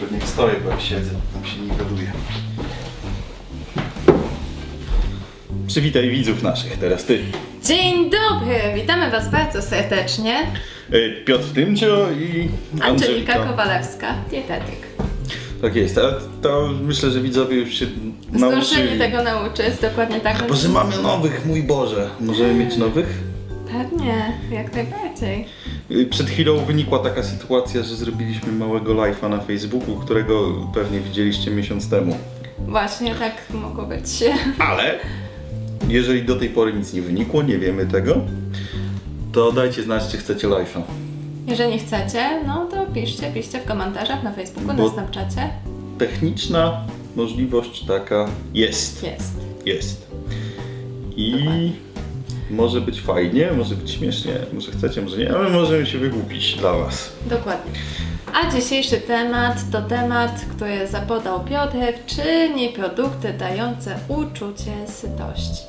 pewnie jak stoję, bo jak siedzę, to się niweluje. Przywitaj widzów naszych, teraz ty. Dzień dobry, witamy Was bardzo serdecznie. Y, Piotr Tymcio i Angelika Angelika. Kowalewska, dietetyk. Tak jest, a to myślę, że widzowie już się nauczyli. Zdążyli tego nauczyć, dokładnie tak. Boże, mamy nowych, mój Boże. Możemy mieć nowych? Pewnie, jak najbardziej. Przed chwilą wynikła taka sytuacja, że zrobiliśmy małego live'a na Facebooku, którego pewnie widzieliście miesiąc temu. Właśnie tak mogło być. Ale jeżeli do tej pory nic nie wynikło, nie wiemy tego, to dajcie znać, czy chcecie live'a. Jeżeli chcecie, no to piszcie, piszcie w komentarzach na Facebooku, Bo- na Snapchacie. Techniczna możliwość taka jest. Jest. Jest. I. może być fajnie, może być śmiesznie, może chcecie, może nie, ale możemy się wygłupić dla Was. Dokładnie. A dzisiejszy temat to temat, który zapodał Piotr, czyli produkty dające uczucie sytości.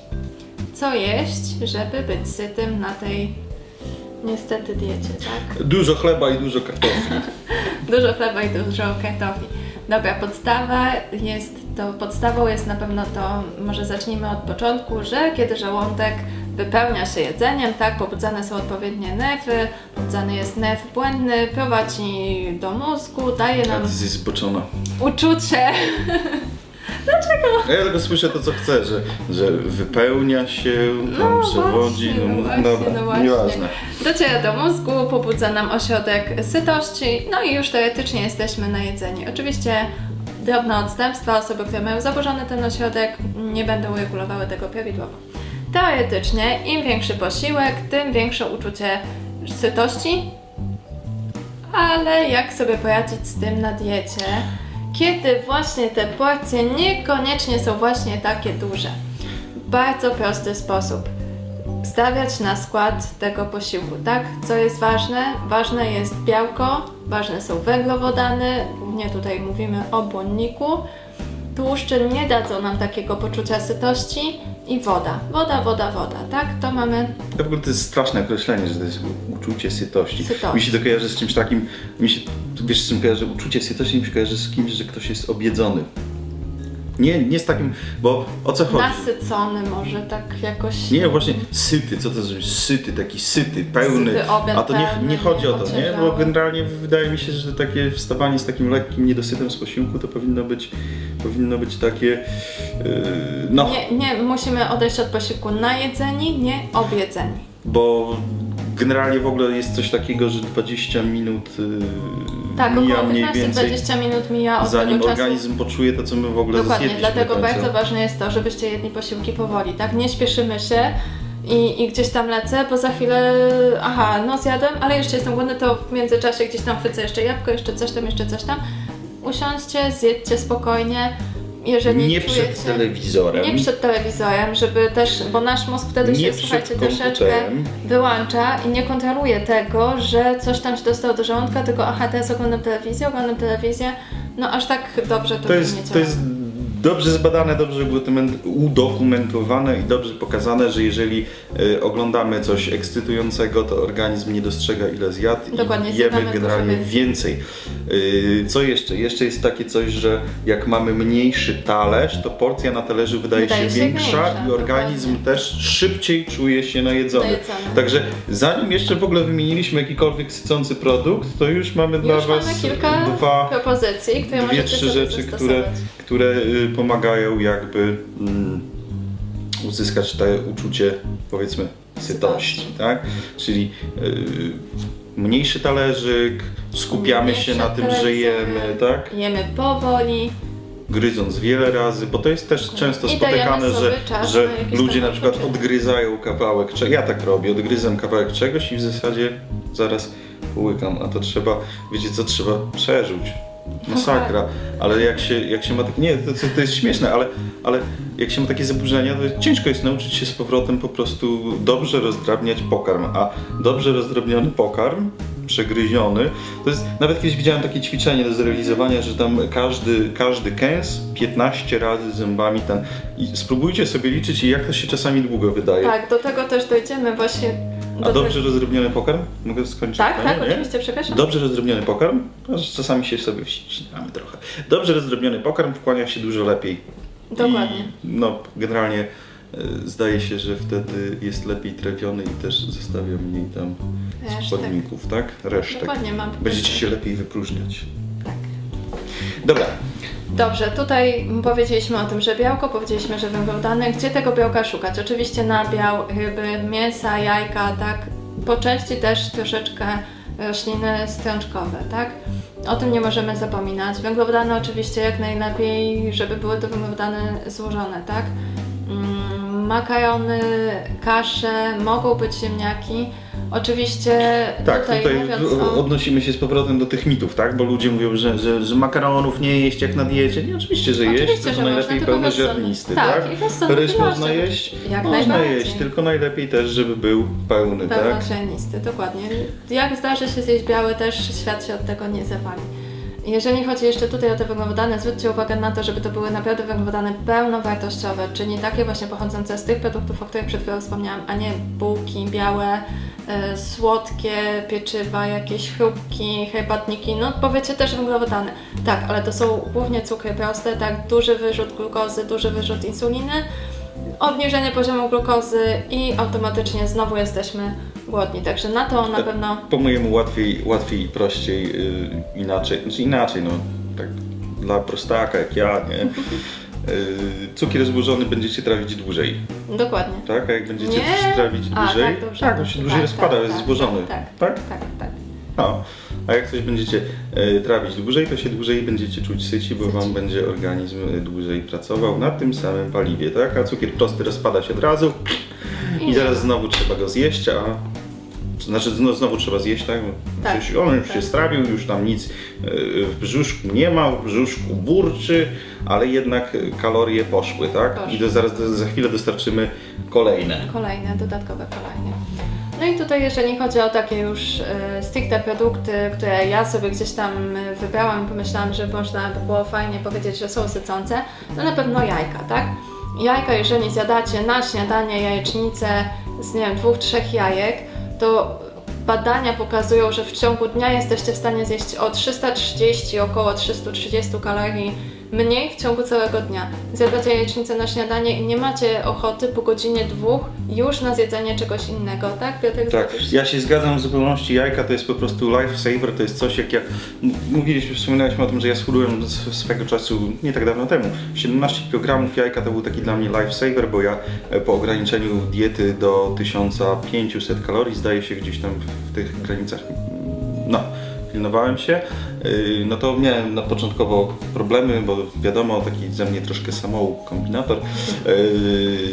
Co jeść, żeby być sytym na tej niestety diecie, tak? Dużo chleba i dużo kartofli. Dużo chleba i dużo kartofli. Dobra, podstawa jest to, podstawą jest na pewno to, może zacznijmy od początku, że kiedy żołądek wypełnia się jedzeniem, tak, pobudzane są odpowiednie nerwy, pobudzany jest nerw błędny, prowadzi do mózgu, daje A nam ty jesteś zboczona. uczucie. A ja tylko słyszę to, co chcę, że, że wypełnia się, tam No przewodzi, właśnie, no, no właśnie, dobra, no właśnie. nieważne. Dociera do mózgu, pobudza nam ośrodek sytości, no i już teoretycznie jesteśmy najedzeni. Oczywiście drobne odstępstwa, osoby, które mają zaburzony ten ośrodek, nie będą regulowały tego prawidłowo. Teoretycznie im większy posiłek, tym większe uczucie sytości, ale jak sobie poradzić z tym na diecie, kiedy właśnie te porcje niekoniecznie są właśnie takie duże? Bardzo prosty sposób stawiać na skład tego posiłku, tak? Co jest ważne? Ważne jest białko, ważne są węglowodany, głównie tutaj mówimy o błonniku. Tłuszcze nie dadzą nam takiego poczucia sytości i woda. Woda, woda, woda, tak? To mamy To w ogóle to jest straszne określenie, że to jest uczucie sytości. Sytości. Mi się to kojarzy z czymś takim, mi się, wiesz z czym kojarzy uczucie sytości, mi się kojarzy z kimś, że ktoś jest objedzony. Nie, nie z takim, bo o co chodzi? nasycony może tak jakoś... Nie, właśnie syty, co to znaczy? Syty, taki syty, pełny. Syty obiad A to nie, nie chodzi o to, nie? Bo generalnie wydaje mi się, że takie wstawanie z takim lekkim niedosytem z posiłku to powinno być, powinno być takie, yy, no, Nie, nie, musimy odejść od posiłku najedzeni, nie objedzeni. bo generalnie w ogóle jest coś takiego, że 20 minut yy, Tak, mija około mniej więcej, 15-20 minut mija od zanim tego czasu. organizm poczuje to, co my w ogóle Dokładnie, dlatego bardzo ważne jest to, żebyście jedli posiłki powoli, tak? Nie śpieszymy się i, i gdzieś tam lecę, bo za chwilę, aha, no zjadłem, ale jeszcze jestem głodny, to w międzyczasie gdzieś tam chwycę jeszcze jabłko, jeszcze coś tam, jeszcze coś tam. Usiądźcie, zjedźcie spokojnie, jeżeli Nie czujecie... przed telewizorem. Nie przed telewizorem, żeby też, bo nasz mózg wtedy Nie się, słuchajcie, troszeczkę wyłącza i nie kontroluje tego, że coś tam się dostało do żołądka, tylko aha, teraz oglądam telewizję, oglądam telewizję, no aż tak dobrze to, To nie jest, działa. to jest dobrze zbadane, dobrze udokument- udokumentowane i dobrze pokazane, że jeżeli e, oglądamy coś ekscytującego, to organizm nie dostrzega ile zjadł Dokładnie, i jemy generalnie więcej. E, co jeszcze? Jeszcze jest takie coś, że jak mamy mniejszy talerz, to porcja na talerzu wydaje, Wydaje się się większa większa, i organizm dokładnie. też szybciej czuje się najedzony. Najedzony. Także zanim jeszcze w ogóle wymieniliśmy jakikolwiek sycący produkt, to już mamy dla Już Was mamy kilka dwa propozycji, które dwie, trzy rzeczy, które, które y, pomagają jakby mm, uzyskać to uczucie, powiedzmy, sytości, tak? Czyli y, mniejszy talerzyk, skupiamy się na tym, że jemy, tak? Jemy powoli. Gryząc wiele razy, bo to jest też często I spotykane, że, czas że ludzie na przykład odgryzają kawałek czegoś. Ja tak robię, odgryzam kawałek czegoś i w zasadzie zaraz połykam, a to trzeba, wiecie co, trzeba przeżuć. Masakra, ale jak się, jak się ma tak, nie, to, to, jest śmieszne, ale, ale jak się ma takie zaburzenia, to ciężko jest nauczyć się z powrotem po prostu dobrze rozdrabniać pokarm, a dobrze rozdrobniony pokarm, przegryziony, to jest, nawet kiedyś widziałem takie ćwiczenie do zrealizowania, że tam każdy, każdy kęs 15 razy zębami ten, i spróbujcie sobie liczyć jak to się czasami długo wydaje. Tak, do tego też dojdziemy właśnie A Do dobrze rozrobniony pokarm? Mogę skończyć? Tak, tak, nie? oczywiście, przepraszam. Dobrze rozrobniony pokarm, no, czasami się sobie wścinamy trochę. Dobrze rozrobniony pokarm wchłania się dużo lepiej. Dokładnie. I, no, generalnie e, zdaje się, że wtedy jest lepiej trawiony i też zostawia mniej tam Resztek. składników, tak? Resztek. Dokładnie, mam. Będziecie się lepiej wypróżniać. Tak. Dobra, Dobrze, tutaj powiedzieliśmy o tym, że białko, powiedzieliśmy, że węglowodany. Gdzie tego białka szukać? Oczywiście nabiał, ryby, mięsa, jajka, tak? Po części też troszeczkę rośliny strączkowe, tak? O tym nie możemy zapominać. Węglowodany oczywiście jak najlepiej, żeby były to węglowodany złożone, tak? Mm, Makarony, kasze, mogą być ziemniaki. Oczywiście tak, tutaj, tutaj, mówiąc o... odnosimy się z powrotem do tych mitów, tak? Bo ludzie mówią, że, że, że makaronów nie jeść jak na diecie. Nie, oczywiście, że jeść, Oczywiście, tylko że najlepiej pełnoziarnisty, tak? Tak, Ryż można jeść? Jak można jeść, tylko najlepiej też, żeby był pełny, tak? Pełnoziarnisty, dokładnie. Jak zdarzy się zjeść biały, też świat się od tego nie zawali. Jeżeli chodzi jeszcze tutaj o te węglowodany, zwróćcie uwagę na to, żeby to były naprawdę węglowodany pełnowartościowe, czyli takie właśnie pochodzące z tych produktów, o których przed chwilą wspomniałam, a nie bułki białe, e, słodkie pieczywa, jakieś chrupki, herbatniki, no powiecie też węglowodany. Tak, ale to są głównie cukry proste, tak, duży wyrzut glukozy, duży wyrzut insuliny, obniżenie poziomu glukozy i automatycznie znowu jesteśmy głodni. Także na to na pewno Po mojemu łatwiej, łatwiej i prościej yy, inaczej, znaczy inaczej, no tak dla prostaka jak ja, nie? Yy, cukier złożony będziecie trawić dłużej, dokładnie. tak? A jak będziecie Nie. coś trawić A, dłużej, tak, dobrze, tak, on dobrze. się dłużej Tak, rozkłada, tak, jest tak, złożony, tak, tak? Tak, tak. No. A jak coś będziecie e, trawić dłużej, to się dłużej będziecie czuć syci, bo Wam będzie organizm e, dłużej pracował na tym samym paliwie, tak? A cukier prosty rozpada się od razu i zaraz znowu trzeba go zjeść, a... Znaczy znowu, znowu trzeba zjeść, tak? Tak, on już tak. się strawił, już tam nic e, w brzuszku nie ma, w brzuszku burczy, ale jednak kalorie poszły, tak? Poszły. I do, zaraz do, za chwilę dostarczymy kolejne. Kolejne, dodatkowe kolejne. No i tutaj jeżeli chodzi o takie już e, stricte produkty, które ja sobie gdzieś tam wybrałam i pomyślałam, że można by było fajnie powiedzieć, że są sycące, to na pewno jajka, tak? Jajka, jeżeli zjadacie na śniadanie jajecznicę z nie wiem, dwóch, trzech jajek, to badania pokazują, że w ciągu dnia jesteście w stanie zjeść o 330, około 330 kalorii mniej w ciągu całego dnia. Zjadacie jajecznicę na śniadanie i nie macie ochoty po godzinie dwóch już na zjedzenie czegoś innego, tak? Tak, zgodzisz ja się zgadzam w zupełności. Jajka to jest po prostu lifesaver, to jest coś jak ja. Mówiliśmy, wspominaliśmy o tym, że ja schudłem swego czasu nie tak dawno temu. 17 kg jajka to był taki dla mnie lifesaver, bo ja e, po ograniczeniu diety do 1500 kalorii, zdaje się gdzieś tam w, tych granicach, no, pilnowałem się, yy, no to miałem na początkowo problemy, bo wiadomo, taki ze mnie troszkę samouk, kombinator. Yy,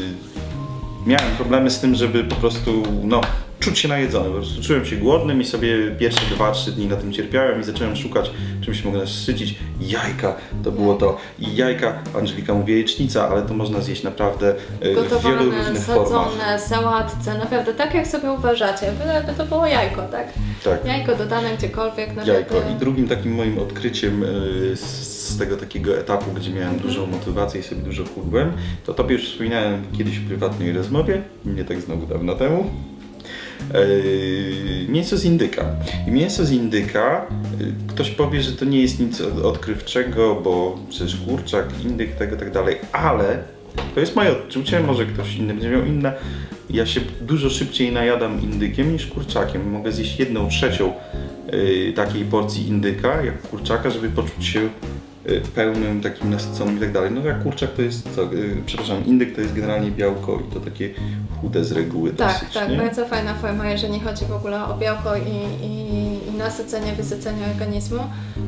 miałem problemy z tym, żeby po prostu, no, czuć się najedzony. Po prostu czułem się głodnym i sobie pierwsze 2-3 dni na tym cierpiałem i zacząłem szukać czymś mogę nasycić. Jajka to było to. I jajka, Angelika mówi jajecznica, ale to można zjeść naprawdę yy, w wielu różnych formach. sadzone, sałatce, naprawdę tak jak sobie uważacie, byleby to było jajko, tak? Tak. Jajko dodane gdziekolwiek, naprawdę. Jajko. I drugim takim moim odkryciem y, z z tego takiego etapu, gdzie miałem dużą motywację i sobie dużo chudłem, to tobie już wspominałem kiedyś w prywatnej rozmowie, nie tak znowu dawno temu. Yy, mięso z indyka. I mięso z indyka, yy, ktoś powie, że to nie jest nic od- odkrywczego, bo przecież kurczak, indyk, tego tak dalej, ale to jest moje odczucie, może ktoś inny będzie miał inne. Ja się dużo szybciej najadam indykiem niż kurczakiem. Mogę zjeść jedną trzecią yy, takiej porcji indyka, jak kurczaka, żeby poczuć się pełnym, takim nasyconym i tak dalej. No jak kurczak to jest, co, yy, przepraszam, indyk to jest generalnie białko i to takie chude z reguły Tak, dosyć, tak, nie? bardzo fajna forma, jeżeli chodzi w ogóle o białko i, i, i nasycenie, wysycenie organizmu.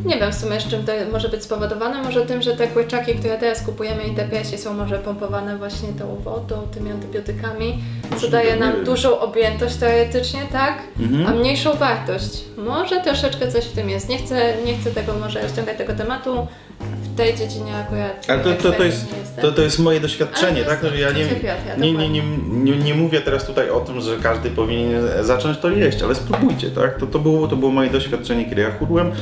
Nie wiem w sumie z czym to może być spowodowane, może tym, że te kurczaki, które teraz kupujemy i te piersi są może pompowane właśnie tą wodą, tymi antybiotykami, co daje nam dużą objętość teoretycznie, tak? Mhm. A mniejszą wartość. Może troszeczkę coś w tym jest. Nie chcę, nie chcę tego może rozciągać tego tematu. Tej dziedzinie akurat Ale to, to, to, jest, to, to jest moje doświadczenie, tak? No, ja nie, nie, nie, nie, nie, nie mówię teraz tutaj o tym, że każdy powinien zacząć to jeść, ale spróbujcie, tak? To, to, było, to było moje doświadczenie, kiedy ja chudłem.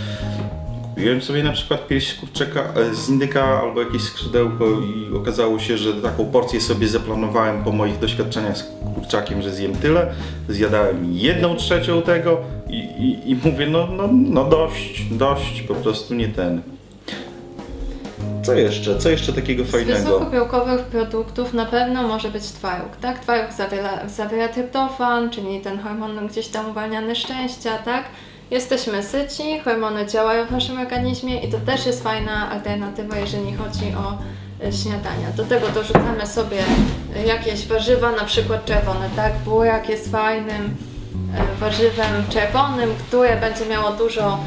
Kupiłem sobie na przykład pierś kurczaka, e, z indyka albo jakieś skrzydełko i okazało się, że taką porcję sobie zaplanowałem po moich doświadczeniach z kurczakiem, że zjem tyle. Zjadałem jedną trzecią tego i, i, i mówię, no, no, no dość, dość, po prostu nie ten. Co jeszcze? Co jeszcze takiego Z fajnego? wysokobiałkowych produktów na pewno może być twaróg, tak? Twaróg zawiera, zawiera tryptofan, czyli ten hormon gdzieś tam uwalniany szczęścia, tak? Jesteśmy syci, hormony działają w naszym organizmie i to też jest fajna alternatywa, jeżeli chodzi o e, śniadania. Do tego dorzucamy sobie jakieś warzywa, na przykład czerwone, tak? Burak jest fajnym e, warzywem czerwonym, które będzie miało dużo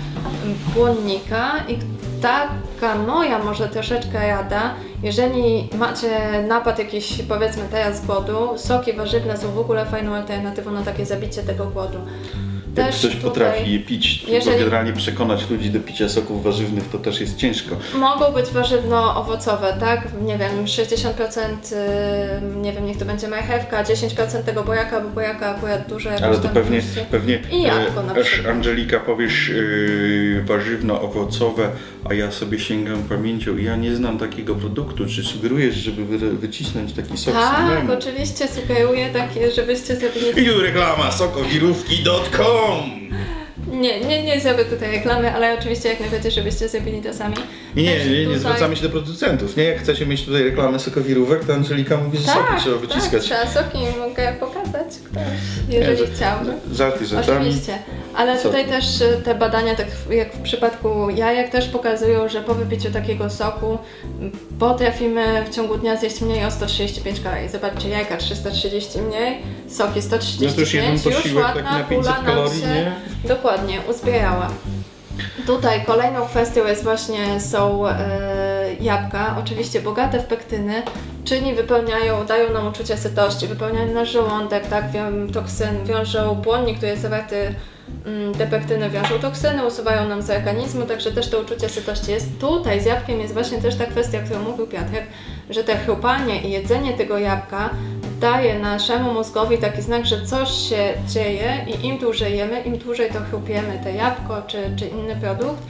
błonnika i taka moja może troszeczkę rada, jeżeli macie napad jakiś powiedzmy teraz głodu, soki warzywne są w ogóle fajną alternatywą na takie zabicie tego głodu. Jak Też ktoś tutaj potrafi je pić, jeżeli- bo generalnie przekonać ludzi do picia soków warzywnych to też jest ciężko. Mogą być warzywno-owocowe, tak? Nie wiem, 60% y, nie wiem, niech to będzie marchewka, 10% tego bojaka, bo bojaka akurat jakoś Ale to pewnie, pewnie I jabłko na przykład. Angelika powiesz yy, warzywno-owocowe, a ja sobie sięgam pamięcią i ja nie znam takiego produktu. Czy sugerujesz, żeby wy, wycisnąć taki sok Tak, oczywiście sugeruję takie, żebyście zrobili I reklama sokowirówki.com Nie, nie, nie zrobię tutaj reklamy, ale oczywiście jak najbardziej, żebyście zrobili to sami. Nie, nie, nie, nie zwracamy się do producentów. Nie, jak chcecie mieć tutaj reklamę sokowirówek, to Angelika mówi, że soki trzeba tak, wyciskać. trzeba soki mogę pokazać ktoś, jeżeli że- chciałby. Żarty żartami. Oczywiście, ale Soki. tutaj też y, te badania, tak jak w przypadku jajek, też pokazują, że po wypiciu takiego soku potrafimy w ciągu dnia zjeść mniej o 135 kalorii. Zobaczcie, jajka 330 mniej, soki No 135, to już jeden posiłek taki ładna na 500 pula nam kalorii, się nie? dokładnie uzbierała. Tutaj kolejną kwestią jest właśnie są e, jabłka, oczywiście bogate w pektyny, czyli wypełniają, dają nam uczucie sytości, wypełniają nasz żołądek, tak, wią, toksyn, wiążą błonnik, który jest zawarty, mm, te pektyny wiążą toksyny, usuwają nam z organizmu, także też to uczucie sytości jest. Tutaj z jabłkiem jest właśnie też ta kwestia, o którą mówił Piotrek, że te chrupanie i jedzenie tego jabłka daje naszemu mózgowi taki znak, że coś się dzieje i im dłużej jemy, im dłużej to chrupiemy, te jabłko czy, czy inny produkt,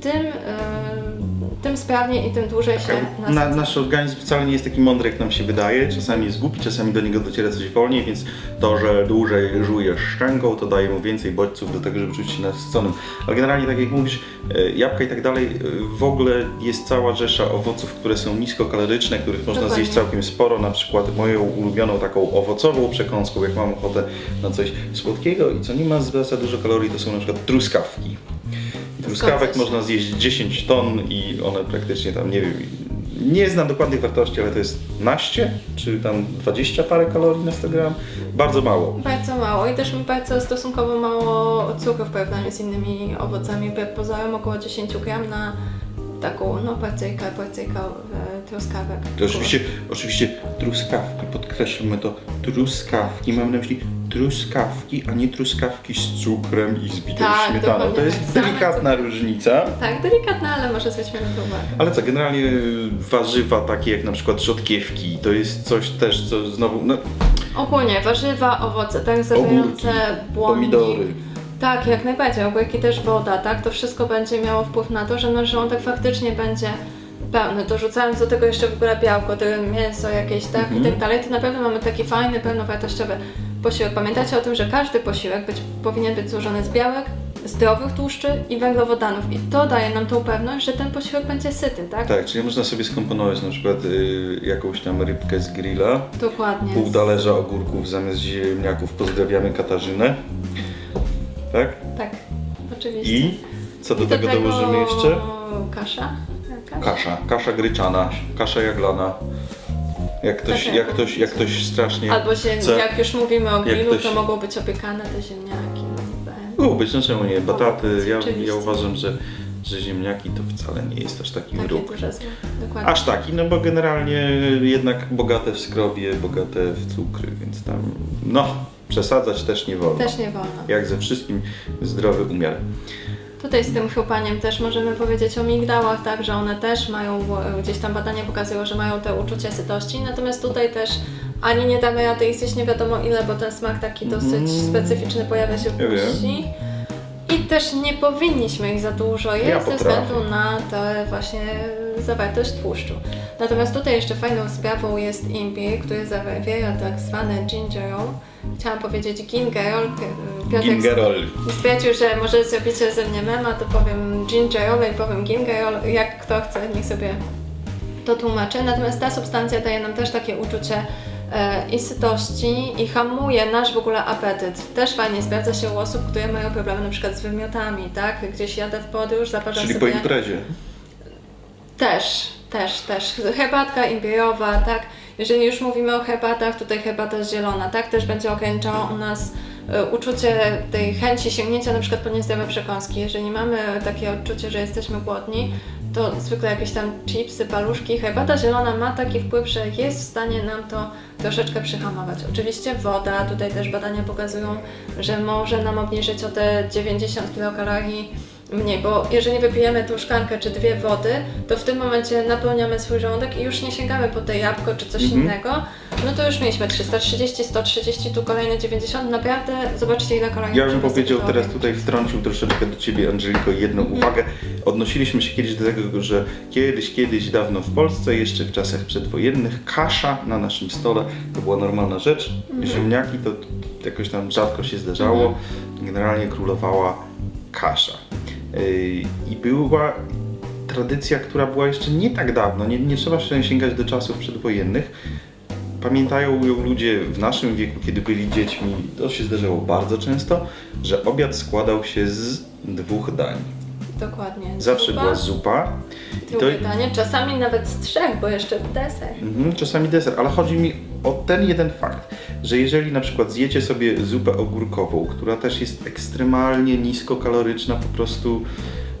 tym, yy, tym sprawniej i tym dłużej się Na, nasz organizm wcale nie jest taki mądry, jak nam się wydaje. Czasami jest głupi, czasami do niego dociera coś wolniej, więc to, że dłużej żujesz szczęką, to daje mu więcej bodźców do tego, żeby czuć się nasyconym. Ale generalnie, tak jak mówisz, e, jabłka i tak dalej, e, w ogóle jest cała rzesza owoców, które są niskokaloryczne, których można Dokładnie. zjeść całkiem sporo. Na przykład moją ulubioną taką owocową przekąską, jak mam ochotę na coś słodkiego i co nie ma za dużo kalorii, to są na przykład truskawki. Truskawek można zjeść 10 ton i one praktycznie tam, nie wiem, nie znam dokładnych wartości, ale to jest naście, czy tam 20 parę kalorii na 100 gram. Bardzo mało. Bardzo mało i też bardzo stosunkowo mało cukru w porównaniu z innymi owocami, bo pozorom około 10 gram na taką no porcyjkę, porcyjkę e, truskawek. To oczywiście, oczywiście truskawki, podkreślmy to, truskawki, mam na myśli truskawki, a nie truskawki z cukrem i z bitą Tak, śmietaną. To jest tak. Delikatna różnica. Tak, delikatna, ale może zwróćmy na to uwagę. Ale co, generalnie warzywa takie jak na przykład rzodkiewki, to jest coś też, co znowu, no, Ogólnie warzywa, owoce, tak, zawierające błonnik. pomidory. Tak, jak najbardziej. Ogórki też woda, tak? To wszystko będzie miało wpływ na to, że nasz żołądek faktycznie będzie pełny. Dorzucając do tego jeszcze w ogóle białko, to mięso jakieś, tak? Mhm. I tak dalej, to na pewno mamy taki fajny, pełnowartościowy posiłek. Pamiętajcie o tym, że każdy posiłek być, powinien być złożony z białek, zdrowych tłuszczy i węglowodanów. I to daje nam tą pewność, że ten posiłek będzie syty, tak? Tak, czyli można sobie skomponować na przykład y, jakąś tam rybkę z grilla, Dokładnie. pół talerza ogórków zamiast ziemniaków, pozdrawiamy Katarzynę. Tak? Tak, oczywiście. I co do I tego dołożymy jeszcze? Kasza. Kasza, kasza gryczana, kasza jaglana. Jak ktoś, Tak, jak tak, ktoś, jak ktoś strasznie Albo się, chce... jak już mówimy o grillu, ktoś- to mogą być opiekane te ziemniaki. Mogą być, no czemu nie? Bataty, ja, ja uważam, że, że ziemniaki to wcale nie jest aż taki Takie duże zło. Dokładnie. Aż taki, no bo generalnie jednak bogate w skrowie, bogate w cukry, więc tam, no, przesadzać też nie wolno. Też nie wolno. Jak ze wszystkim zdrowy umiar. Tutaj z tym chrupaniem też możemy powiedzieć o migdałach, tak, że one też mają, gdzieś tam badania pokazują, że mają te uczucie sytości, natomiast tutaj też ani nie damy rady nie wiadomo ile, bo ten smak taki dosyć Mm. specyficzny pojawia się w buzi. I też nie powinniśmy ich za dużo jeść Ja ze względu na tę właśnie zawartość tłuszczu. Natomiast tutaj jeszcze fajną sprawą jest imbir, który zawiera tak zwany ginger ale. Chciałam powiedzieć gingerol. Gingerol. stwierdził, że może zrobicie ze mnie mema, to powiem gingerol i powiem gingerol. Jak kto chce, niech sobie to tłumaczy. Natomiast ta substancja daje nam też takie uczucie i sytości i hamuje nasz w ogóle apetyt. Też fajnie sprawdza się u osób, które mają problemy na przykład z wymiotami, tak? Gdzieś jadę w podróż, zaparzam Czyli po sobie... imprezie. Też, też, też. Herbatka imbirowa, tak? Jeżeli już mówimy o herbatach, tutaj herbata zielona, tak? Też będzie ograniczała u nas e, uczucie tej chęci sięgnięcia na przykład po niezdrowe przekąski. Jeżeli mamy takie odczucie, że jesteśmy głodni, to zwykle jakieś tam chipsy, paluszki. Herbata zielona ma taki wpływ, że jest w stanie nam to troszeczkę przyhamować. Oczywiście woda, tutaj też badania pokazują, że może nam obniżyć o te 90 kilokalorii mniej, bo jeżeli wypijemy tą szklankę czy dwie wody, to w tym momencie napełniamy swój żołądek i już nie sięgamy po te jabłko czy coś Mhm. innego, no to już mieliśmy 330, 130, tu kolejne 90, naprawdę zobaczcie ile kalorii. Ja bym powiedział teraz tutaj wtrącił troszeczkę do Ciebie Angeliko jedną Mhm. uwagę. Odnosiliśmy się kiedyś do tego, że kiedyś, kiedyś dawno w Polsce, jeszcze w czasach przedwojennych, kasza na naszym stole to była normalna rzecz. Mhm. Ziemniaki to jakoś tam rzadko się zdarzało. Generalnie królowała kasza. Yy, I była tradycja, która była jeszcze nie tak dawno, nie, nie trzeba się sięgać do czasów przedwojennych. Pamiętają ją ludzie w naszym wieku, kiedy byli dziećmi, to się zdarzało bardzo często, że obiad składał się z dwóch dań. Dokładnie. Zawsze Zupa, była zupa i to, drugie danie, czasami nawet z trzech, bo jeszcze deser. Mhm, czasami deser, ale chodzi mi o ten jeden fakt, że jeżeli na przykład zjecie sobie zupę ogórkową, która też jest ekstremalnie niskokaloryczna, po prostu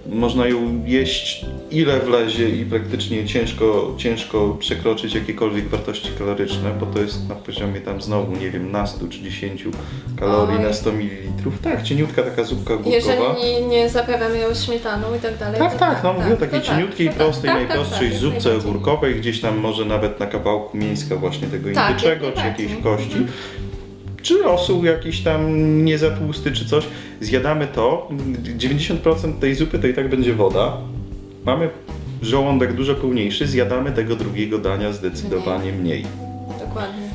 można ją jeść ile wlezie i praktycznie ciężko, ciężko przekroczyć jakiekolwiek wartości kaloryczne, bo to jest na poziomie tam znowu, nie wiem, na 100 czy 10 kalorii Oj. na 100 ml. Tak, cieniutka taka zupka ogórkowa. Jeżeli nie, nie zaprawiamy ją śmietaną i tak dalej. Tak, to tak, no mówię o takiej to cieniutkiej, tak, prostej, tak, tak, najprostszej tak, zupce ogórkowej, gdzieś tam może nawet na kawałku mięska właśnie tego Tak, indyczego, czy jakiejś najbardziej. kości. Czy rosół jakiś tam nie za tłusty, czy coś. Zjadamy to, 90% tej zupy to i tak będzie woda. Mamy żołądek dużo pełniejszy, zjadamy tego drugiego dania zdecydowanie mniej. Dokładnie.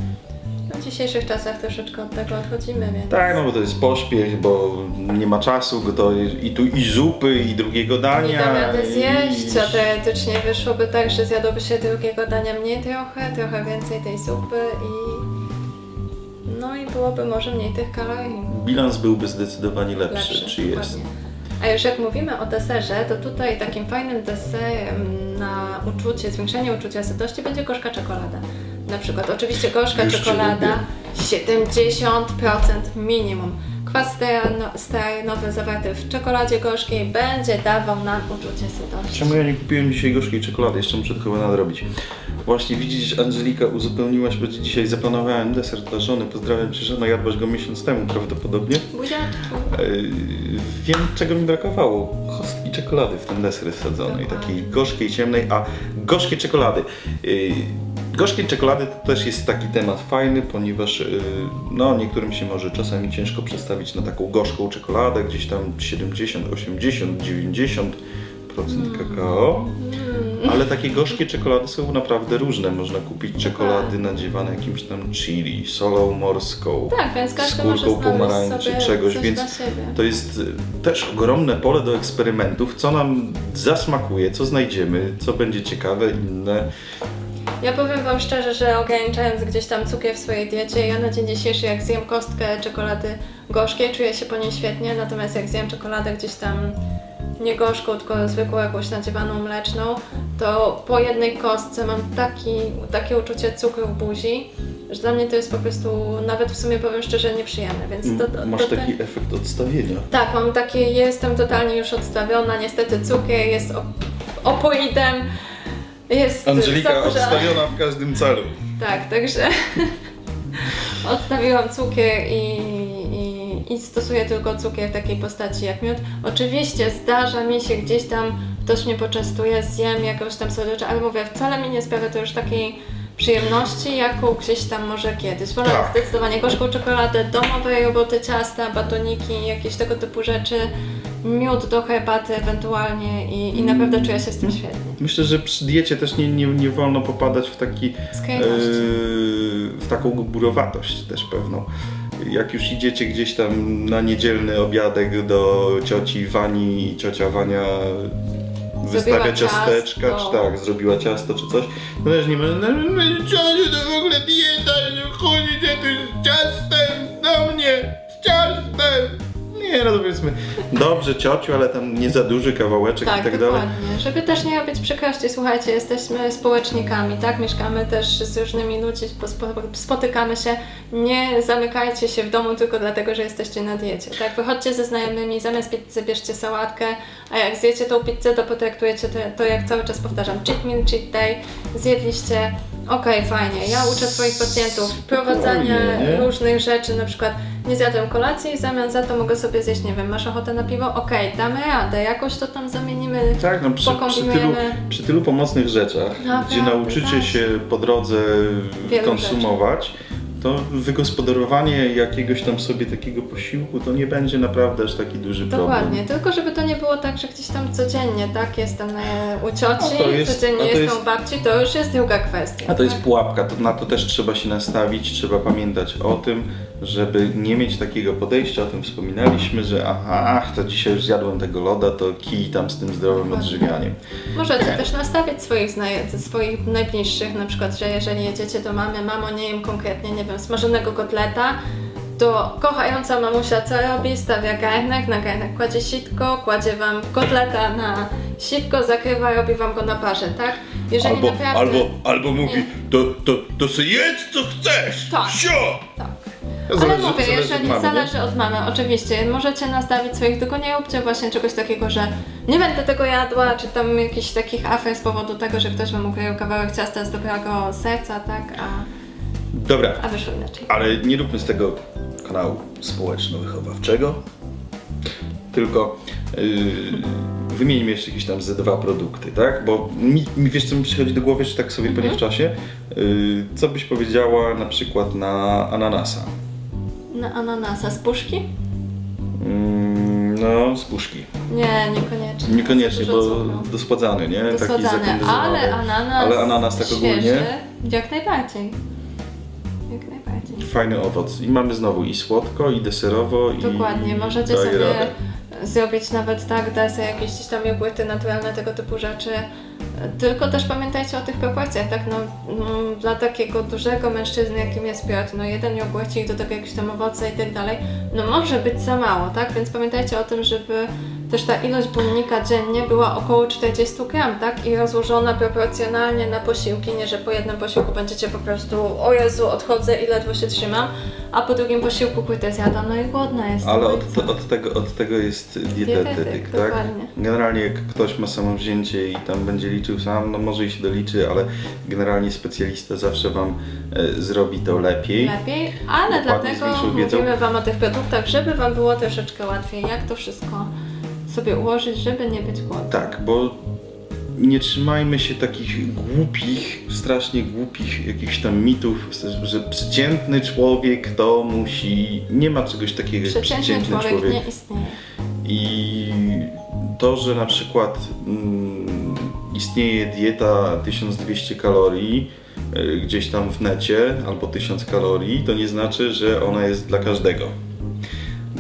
No W dzisiejszych czasach troszeczkę od tego odchodzimy, więc... Tak, no bo to jest pośpiech, bo nie ma czasu, gotowy i tu i zupy, i drugiego dania. Nie da rady i- zjeść, a teoretycznie wyszłoby tak, że zjadłoby się drugiego dania mniej trochę, trochę więcej tej zupy i... No i byłoby może mniej tych kalorii. Bilans byłby zdecydowanie lepszy, Lepszy, czy jest. dokładnie. A już jak mówimy o deserze, to tutaj takim fajnym deserem na uczucie, zwiększenie uczucia sytości będzie gorzka czekolada. Na przykład, oczywiście gorzka Już czekolada 70% minimum. Kwas stearynowy zawarty w czekoladzie gorzkiej będzie dawał nam uczucie sytości. Czemu ja nie kupiłem dzisiaj gorzkiej czekolady? Jeszcze muszę to chyba nadrobić. Właśnie widzisz, Angelika, uzupełniłaś, bo dzisiaj zaplanowałem deser dla żony. Pozdrawiam cię, żona, jadłaś go miesiąc temu prawdopodobnie. Buziaczki. Yy, wiem, czego mi brakowało. Kostki czekolady w ten deser wsadzonej, takiej gorzkiej, ciemnej, a gorzkie czekolady. Yy, gorzkie czekolady to też jest taki temat fajny, ponieważ yy, no, niektórym się może czasami ciężko przestawić na taką gorzką czekoladę, gdzieś tam 70, 80, 90 Mm. kakao. Ale takie gorzkie czekolady są naprawdę różne. Można kupić czekolady nadziewane jakimś tam chili, solą morską, Tak, więc skórką pomarańczy, czegoś, więc to jest y, też ogromne pole do eksperymentów, co nam zasmakuje, co znajdziemy, co będzie ciekawe, inne. Ja powiem Wam szczerze, że ograniczając gdzieś tam cukier w swojej diecie, ja na dzień dzisiejszy jak zjem kostkę czekolady gorzkiej, czuję się po niej świetnie, natomiast jak zjem czekoladę gdzieś tam nie gorzką, tylko zwykłą jakąś nadziewaną mleczną, to po jednej kostce mam taki, takie uczucie cukru w buzi, że dla mnie to jest po prostu, nawet w sumie powiem szczerze, nieprzyjemne, więc to, to, Masz to, taki efekt odstawienia. Tak, mam takie, jestem totalnie już odstawiona, niestety cukier jest op- opoidem, jest Angelika zaburzony. odstawiona w każdym celu. Tak, także odstawiłam cukier i, i, i stosuję tylko cukier w takiej postaci jak miód. Oczywiście zdarza mi się gdzieś tam, ktoś mnie poczęstuje, zjem jakąś tam słodycze, ale mówię, wcale mi nie sprawia to już takiej przyjemności, jaką gdzieś tam może kiedyś. Wolę Tak. zdecydowanie gorzką czekoladę, domowe roboty ciasta, batoniki, jakieś tego typu rzeczy. Miód do herbaty ewentualnie i, i naprawdę czuję się z tym świetnie. Myślę, że przy diecie też nie, nie, nie wolno popadać w taki. Yy, w taką górowatość też pewną. Jak już idziecie gdzieś tam na niedzielny obiadek do cioci Wani i ciocia Wania wystawia ciasteczka, ciasto. czy tak, zrobiła ciasto czy coś, to też nie ma, no, no ciociu to w ogóle dieta, chodzicie tu z ciastem do mnie, z ciastem. Nie, no to powiedzmy, dobrze ciociu, ale tam nie za duży kawałeczek Tak, i tak dokładnie. dalej. Żeby też nie robić przykrości, słuchajcie, jesteśmy społecznikami, tak? Mieszkamy też z różnymi ludźmi, spo- spo- spotykamy się. Nie zamykajcie się w domu tylko dlatego, że jesteście na diecie, tak? Wychodźcie ze znajomymi, zamiast pizzy bierzcie sałatkę, a jak zjecie tą pizzę, to potraktujecie to, to jak cały czas powtarzam, cheat meal, cheat day, zjedliście, okej, fajnie. Ja uczę swoich pacjentów wprowadzania nie? różnych rzeczy, na przykład nie zjadłem kolacji i w zamian za to mogę sobie zjeść, nie wiem, masz ochotę na piwo? Okej, damy radę, jakoś to tam zamienimy. Tak, no przy, przy, tylu, Pokombinujemy. przy tylu pomocnych rzeczach, Naprawdę, gdzie nauczycie tak. się po drodze Wielu konsumować, to wygospodarowanie jakiegoś tam sobie takiego posiłku to nie będzie naprawdę aż taki duży Dokładnie, problem. tylko żeby to nie było tak, że gdzieś tam codziennie, tak, jestem na, u cioci, jest- codziennie jestem jest- u babci, to już jest druga kwestia. A to jest tak? pułapka, to na to też trzeba się nastawić, trzeba pamiętać o tym, żeby nie mieć takiego podejścia, o tym wspominaliśmy, że aha, ach, to dzisiaj już zjadłem tego loda, to kij tam z tym zdrowym Dokładnie. odżywianiem. Możecie też nastawić swoich, swoich najbliższych, na przykład, że jeżeli jedziecie do mamy, mamo, nie jem konkretnie, nie wiem, smażonego kotleta, to kochająca mamusia co robi? Stawia garnek, na garnek kładzie sitko, kładzie wam kotleta na sitko, zakrywa, robi wam go na parze, tak? Jeżeli Albo, naprawdę... albo, albo mówi, to, to, to sobie jedz co chcesz, Tak. sio! Tak. Zależy- Ale mówię, zależy od jeżeli mamy, nie? zależy od mamy, oczywiście możecie nastawić swoich, tylko nie róbcie właśnie czegoś takiego, że nie będę tego jadła, czy tam jakichś takich afer z powodu tego, że ktoś wam ukrył kawałek ciasta z dobrego serca, tak, a, Dobra, a wyszło inaczej. ale nie róbmy z tego kanału społeczno-wychowawczego, tylko yy, wymieńmy jeszcze jakieś tam ze dwa produkty, tak? Bo mi, mi wiesz co mi przychodzi do głowy, że tak sobie po Mhm. nie w czasie, yy, co byś powiedziała na przykład na ananasa? Na ananasa z puszki? Mm, no, z puszki. Nie, niekoniecznie. Niekoniecznie, Za bo dużo cukru. dosładzany, nie? Dosładzane, zakondyzowany. ale ananas, Ale ananas tak świeży, ogólnie? jak najbardziej. Fajny owoc. I mamy znowu i słodko, i deserowo, i Dokładnie, możecie sobie radę. zrobić nawet tak, dać sobie jakieś gdzieś tam jogurty naturalne, tego typu rzeczy. Tylko też pamiętajcie o tych proporcjach, tak? No, mm, dla takiego dużego mężczyzny, jakim jest Piotr, no jeden jogurcik, do tego jakieś tam owoce i tak dalej, no może być za mało, tak? Więc pamiętajcie o tym, żeby też ta ilość błonnika dziennie była około 40 gram, tak? I rozłożona proporcjonalnie na posiłki, nie że po jednym posiłku będziecie po prostu o Jezu, odchodzę i ledwo się trzymam, a po drugim posiłku kurde zjadam, no i głodna jestem. Ale no od, od, tego, od tego jest dietetyk, Dietetyk, tak? dokładnie. Generalnie jak ktoś ma samowzięcie i tam będzie liczył sam, no może i się doliczy, ale generalnie specjalista zawsze Wam e, zrobi to lepiej. lepiej, ale dlatego mówimy Wam o tych produktach, żeby Wam było troszeczkę łatwiej, jak to wszystko sobie ułożyć, żeby nie być głodnym. Tak, bo nie trzymajmy się takich głupich, strasznie głupich jakichś tam mitów, że przeciętny człowiek to musi... Nie ma czegoś takiego jak Przeciętny przeciętny człowiek, człowiek. nie istnieje. I to, że na przykład mm, istnieje dieta 1200 kalorii y, gdzieś tam w necie albo 1000 kalorii, to nie znaczy, że ona jest dla każdego.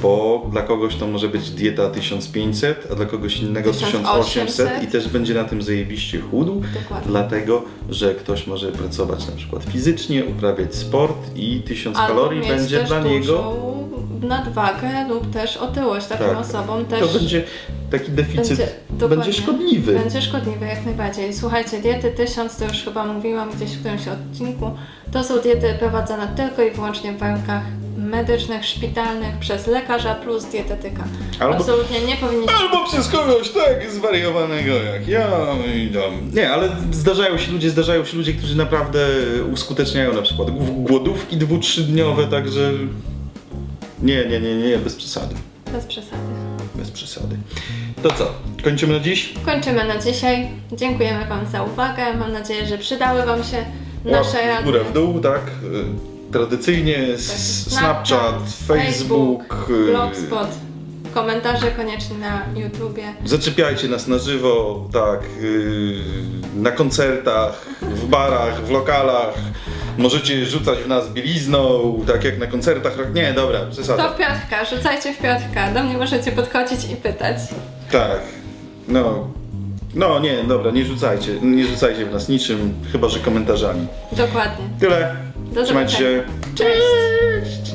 Bo dla kogoś to może być dieta 1500, a dla kogoś innego 1800 1800 i też będzie na tym zajebiście chudł, Dokładnie. dlatego, że ktoś może pracować na przykład fizycznie, uprawiać sport i 1000 Albo kalorii mieć będzie też dla niego nadwagę lub też otyłość. Takim Tak. osobom też to będzie taki deficyt, będzie, będzie szkodliwy. Będzie szkodliwy jak najbardziej. Słuchajcie, diety 1000, to już chyba mówiłam gdzieś w którymś odcinku, to są diety prowadzone tylko i wyłącznie w warunkach medycznych, szpitalnych przez lekarza plus dietetyka. Albo- Absolutnie nie powinniście... Albo przez kogoś tak zwariowanego jak ja i tam. Nie, ale zdarzają się ludzie, zdarzają się ludzie, którzy naprawdę uskuteczniają na przykład gł- głodówki dwu, trzydniowe, także nie, nie, nie, nie, bez przesady. Bez przesady. Bez przesady. To co? Kończymy na dziś? Kończymy na dzisiaj. Dziękujemy Wam za uwagę. Mam nadzieję, że przydały Wam się nasze Łap w rady. górę, w dół, tak? Y, Tradycyjnie s- Snapchat, Facebook, y, Blogspot. komentarze koniecznie na YouTubie. Zaczepiajcie nas na żywo, tak, yy, na koncertach, w barach, w lokalach. Możecie rzucać w nas bielizną, tak jak na koncertach. Nie, dobra, przesada. To w Piotrka, rzucajcie w Piotrka. Do mnie możecie podchodzić i pytać. Tak, no. No nie, dobra, nie rzucajcie, nie rzucajcie w nas niczym, chyba że komentarzami. Dokładnie. Tyle. Do Trzymajcie się. zobaczenia. Cześć!